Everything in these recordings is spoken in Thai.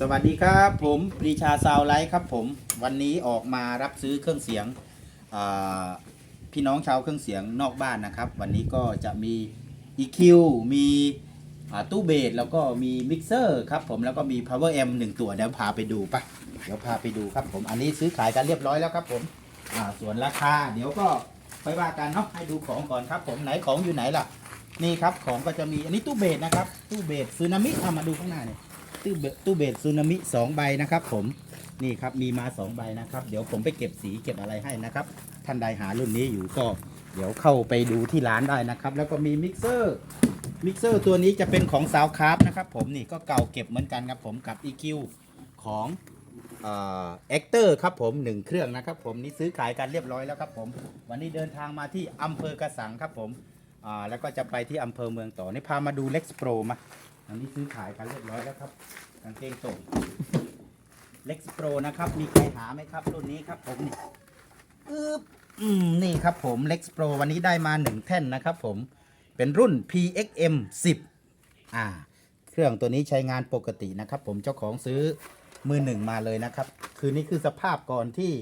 สวัสดีครับผมปรีชาซาวไลท์ครับผมวันนี้ออกมารับซื้อเครื่องเสียงพี่น้องชาวเครื่องเสียงนอกบ้านนะครับ วันนี้ก็จะมี EQ มีตู้เบสแล้วก็มีมิกเซอร์ครับผมแล้วก็มี power amp หนึ่งตัวเดี๋ยวพาไปดูปะเดี๋ยวพาไปดูครับผมอันนี้ซื้อขายกันเรียบร้อยแล้วครับผมส่วนราคาเดี๋ยวก็ค่อยว่ากันเนาะให้ดูของก่อนครับผมไหนของอยู่ไหนล่ะ นี่ครับของก็จะมีอันนี้ตู้เบสนะครับตู้เบสซึนามิเอามาดูข้างหน้าเนี่ยตู้เบตู้เบสซูนามิสองใบนะครับ ผมนี่ครับมีมาสองใบนะครับ เดี๋ยวผมไปเก็บสีเก็บอะไรให้นะครับท่านใดหารุ่นนี้อยู่ก็เดี๋ยวเข้าไปดูที่ร้านได้นะครับ แล้วก็มีมิกเซอร์มิกเซอร์ตัวนี้จะเป็นของซาวคราฟนะครับผมนี่ก็เก่าเก็บเหมือนกันครับผมกับ EQ ของเอ็กเตอร์ครับผมหนึ่งเครื่องนะครับผมนี่ซื้อขายกันเรียบร้อยแล้วครับผม วันนี้เดินทางมาที่อำเภอกระสังครับผม อ่าแล้วก็จะไปที่อำเภอเมืองต่อนี่พามาดูเล็กซ์โปรมาอันนี้ซื้อขายกันเรียบร้อยแล้วครับกางเกงส่งเล็กซ์โปรนะครับมีใครหาไหมครับรุ่นนี้ครับผมนี่อึ๊บอืมนี่ครับผมเล็กซ์โปรวันนี้ได้มาหนึ่งแท่นนะครับผมเป็นรุ่น PXM 10อ่าเครื่องตัวนี้ใช้งานปกตินะครับ ผมเจ้าของซื้อมือหนึ่งมาเลยนะครับ คือนี่คือสภาพก่อนที่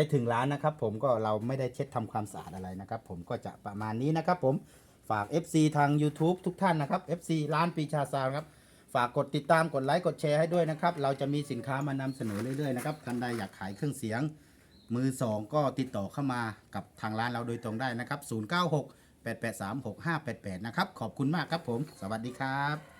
ไปถึงร้านนะครับ ผมก็เราไม่ได้เช็ดทำความสะอาดอะไรนะครับ ผมก็จะประมาณนี้นะครับ ผมฝาก FC ทาง YouTube ทุกท่านนะครับ FC ร้านปีชาซาวครับฝากกดติดตามกดไลค์กดแชร์ให้ด้วยนะครับ เราจะมีสินค้ามานำเสนอเรื่อยๆนะครับท่านใดอยากขายเครื่องเสียง มือสองก็ติดต่อเข้ามากับทางร้านเราโดยตรงได้นะครับ 096 883 6588 นะครับ ขอบคุณมากครับผม สวัสดีครับ